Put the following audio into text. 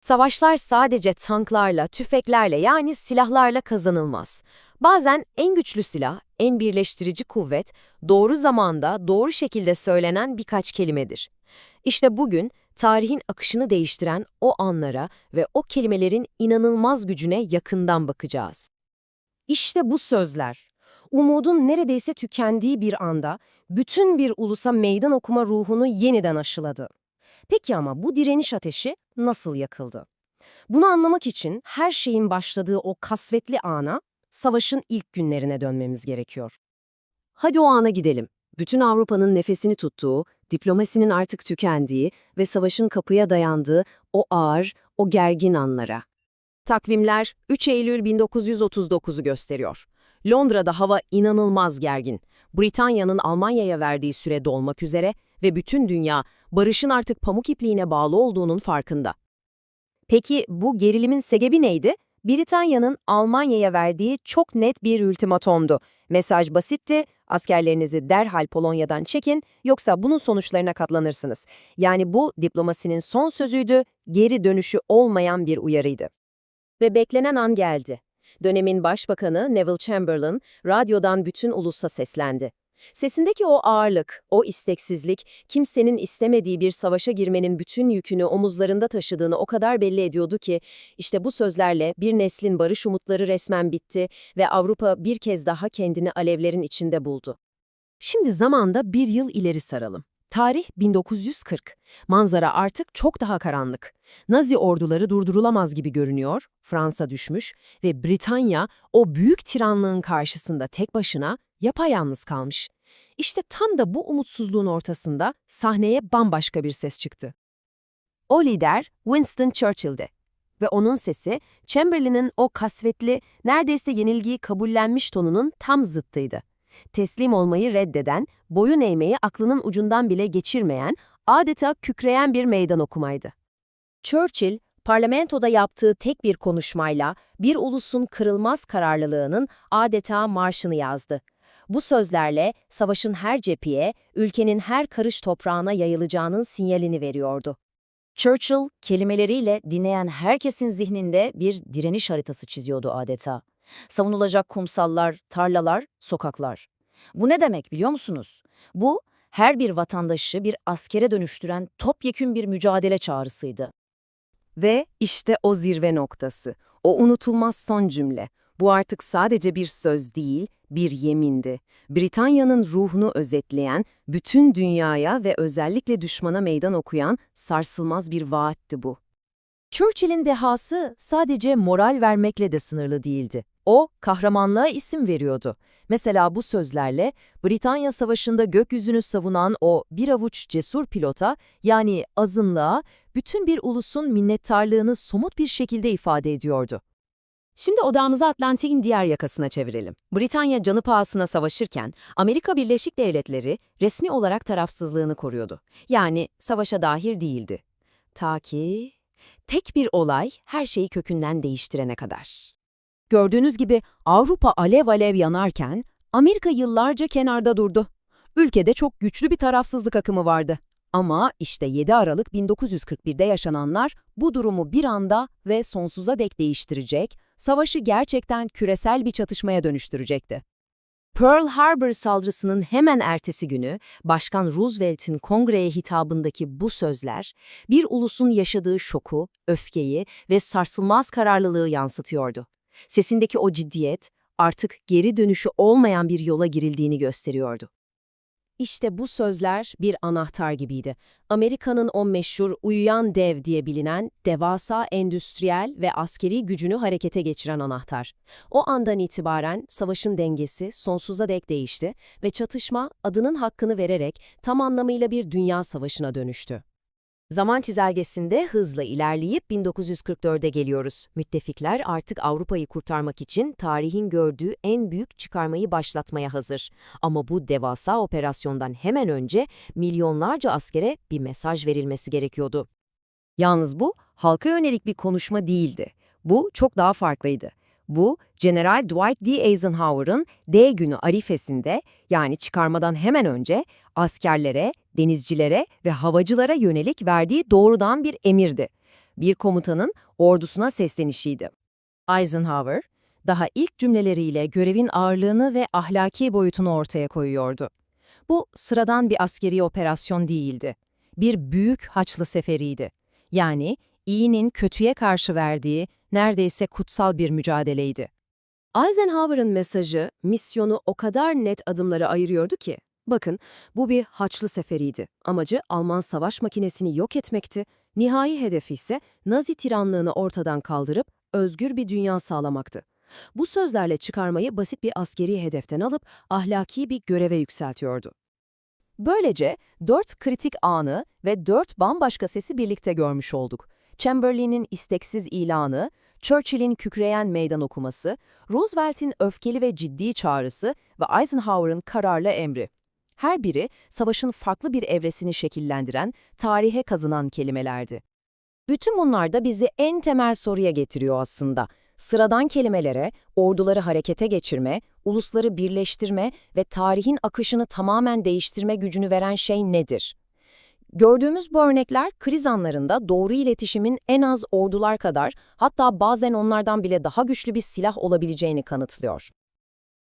Savaşlar sadece tanklarla, tüfeklerle yani silahlarla kazanılmaz. Bazen en güçlü silah, en birleştirici kuvvet, doğru zamanda, doğru şekilde söylenen birkaç kelimedir. İşte bugün tarihin akışını değiştiren o anlara ve o kelimelerin inanılmaz gücüne yakından bakacağız. İşte bu sözler, umudun neredeyse tükendiği bir anda bütün bir ulusa meydan okuma ruhunu yeniden aşıladı. Peki ama bu direniş ateşi nasıl yakıldı? Bunu anlamak için her şeyin başladığı o kasvetli ana, savaşın ilk günlerine dönmemiz gerekiyor. Hadi o ana gidelim. Bütün Avrupa'nın nefesini tuttuğu, diplomasinin artık tükendiği ve savaşın kapıya dayandığı o ağır, o gergin anlara. Takvimler 3 Eylül 1939'u gösteriyor. Londra'da hava inanılmaz gergin. Britanya'nın Almanya'ya verdiği süre dolmak üzere ve bütün dünya barışın artık pamuk ipliğine bağlı olduğunun farkında. Peki bu gerilimin sebebi neydi? Britanya'nın Almanya'ya verdiği çok net bir ultimatomdu. Mesaj basitti, askerlerinizi derhal Polonya'dan çekin yoksa bunun sonuçlarına katlanırsınız. Yani bu diplomasinin son sözüydü, geri dönüşü olmayan bir uyarıydı. Ve beklenen an geldi. Dönemin başbakanı Neville Chamberlain radyodan bütün ulusa seslendi. Sesindeki o ağırlık, o isteksizlik, kimsenin istemediği bir savaşa girmenin bütün yükünü omuzlarında taşıdığını o kadar belli ediyordu ki, işte bu sözlerle bir neslin barış umutları resmen bitti ve Avrupa bir kez daha kendini alevlerin içinde buldu. Şimdi zamanda bir yıl ileri saralım. Tarih 1940. Manzara artık çok daha karanlık. Nazi orduları durdurulamaz gibi görünüyor, Fransa düşmüş ve Britanya o büyük tiranlığın karşısında tek başına yapayalnız kalmış. İşte tam da bu umutsuzluğun ortasında sahneye bambaşka bir ses çıktı. O lider Winston Churchill'di ve onun sesi Chamberlain'in o kasvetli, neredeyse yenilgiyi kabullenmiş tonunun tam zıttıydı. Teslim olmayı reddeden, boyun eğmeyi aklının ucundan bile geçirmeyen, adeta kükreyen bir meydan okumaydı. Churchill, parlamentoda yaptığı tek bir konuşmayla bir ulusun kırılmaz kararlılığının adeta marşını yazdı. Bu sözlerle savaşın her cepheye, ülkenin her karış toprağına yayılacağının sinyalini veriyordu. Churchill, kelimeleriyle dinleyen herkesin zihninde bir direniş haritası çiziyordu adeta. Savunulacak kumsallar, tarlalar, sokaklar. Bu ne demek biliyor musunuz? Bu, her bir vatandaşı bir askere dönüştüren topyekün bir mücadele çağrısıydı. Ve işte o zirve noktası, o unutulmaz son cümle. Bu artık sadece bir söz değil, bir yemindi. Britanya'nın ruhunu özetleyen, bütün dünyaya ve özellikle düşmana meydan okuyan sarsılmaz bir vaatti bu. Churchill'in dehası sadece moral vermekle de sınırlı değildi. O, kahramanlığa isim veriyordu. Mesela bu sözlerle Britanya Savaşı'nda gökyüzünü savunan o bir avuç cesur pilota, yani azınlığa, bütün bir ulusun minnettarlığını somut bir şekilde ifade ediyordu. Şimdi odamızı Atlantik'in diğer yakasına çevirelim. Britanya canı pahasına savaşırken Amerika Birleşik Devletleri resmi olarak tarafsızlığını koruyordu. Yani savaşa dahil değildi. Ta ki tek bir olay her şeyi kökünden değiştirene kadar. Gördüğünüz gibi Avrupa alev alev yanarken Amerika yıllarca kenarda durdu. Ülkede çok güçlü bir tarafsızlık akımı vardı. Ama işte 7 Aralık 1941'de yaşananlar bu durumu bir anda ve sonsuza dek değiştirecek, savaşı gerçekten küresel bir çatışmaya dönüştürecekti. Pearl Harbor saldırısının hemen ertesi günü Başkan Roosevelt'in kongreye hitabındaki bu sözler bir ulusun yaşadığı şoku, öfkeyi ve sarsılmaz kararlılığı yansıtıyordu. Sesindeki o ciddiyet artık geri dönüşü olmayan bir yola girildiğini gösteriyordu. İşte bu sözler bir anahtar gibiydi. Amerika'nın o meşhur uyuyan dev diye bilinen devasa endüstriyel ve askeri gücünü harekete geçiren anahtar. O andan itibaren savaşın dengesi sonsuza dek değişti ve çatışma adının hakkını vererek tam anlamıyla bir dünya savaşına dönüştü. Zaman çizelgesinde hızla ilerleyip 1944'e geliyoruz. Müttefikler artık Avrupa'yı kurtarmak için tarihin gördüğü en büyük çıkarmayı başlatmaya hazır. Ama bu devasa operasyondan hemen önce milyonlarca askere bir mesaj verilmesi gerekiyordu. Yalnız bu halka yönelik bir konuşma değildi. Bu çok daha farklıydı. Bu, General Dwight D. Eisenhower'ın D günü arifesinde yani çıkarmadan hemen önce askerlere, denizcilere ve havacılara yönelik verdiği doğrudan bir emirdi. bir komutanın ordusuna seslenişiydi. Eisenhower, daha ilk cümleleriyle görevin ağırlığını ve ahlaki boyutunu ortaya koyuyordu. Bu sıradan bir askeri operasyon değildi. Bir büyük Haçlı seferiydi. Yani iyinin kötüye karşı verdiği neredeyse kutsal bir mücadeleydi. Eisenhower'ın mesajı, misyonu o kadar net adımlara ayırıyordu ki. Bakın, bu bir Haçlı seferiydi. Amacı Alman savaş makinesini yok etmekti. Nihai hedefi ise Nazi tiranlığını ortadan kaldırıp özgür bir dünya sağlamaktı. Bu sözlerle çıkarmayı basit bir askeri hedeften alıp ahlaki bir göreve yükseltiyordu. Böylece dört kritik anı ve dört bambaşka sesi birlikte görmüş olduk. Chamberlain'in isteksiz ilanı, Churchill'in kükreyen meydan okuması, Roosevelt'in öfkeli ve ciddi çağrısı ve Eisenhower'ın kararlı emri. Her biri savaşın farklı bir evresini şekillendiren, tarihe kazınan kelimelerdi. Bütün bunlar da bizi en temel soruya getiriyor aslında. Sıradan kelimelere, orduları harekete geçirme, ulusları birleştirme ve tarihin akışını tamamen değiştirme gücünü veren şey nedir? Gördüğümüz bu örnekler kriz anlarında doğru iletişimin en az ordular kadar hatta bazen onlardan bile daha güçlü bir silah olabileceğini kanıtlıyor.